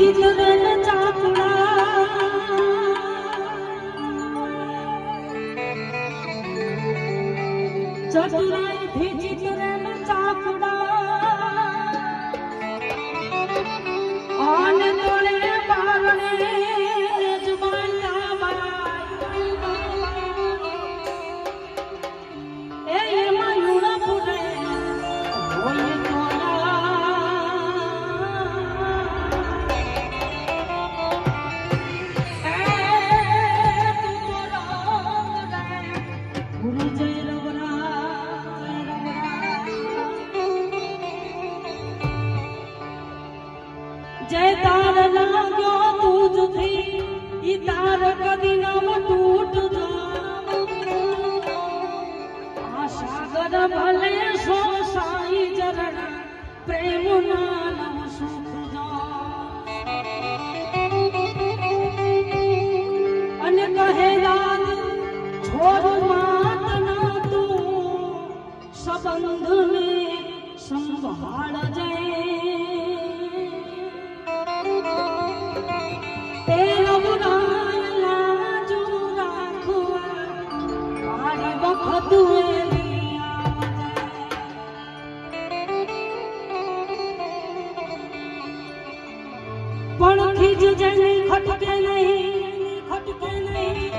চিতলের চাকরা চতুরাই veggie তোরেন চাকরা જય તાર લાગ્યો તુજથી ઈ તાર કદી ન તૂટજો जी जन खटके नहीं खटके नहीं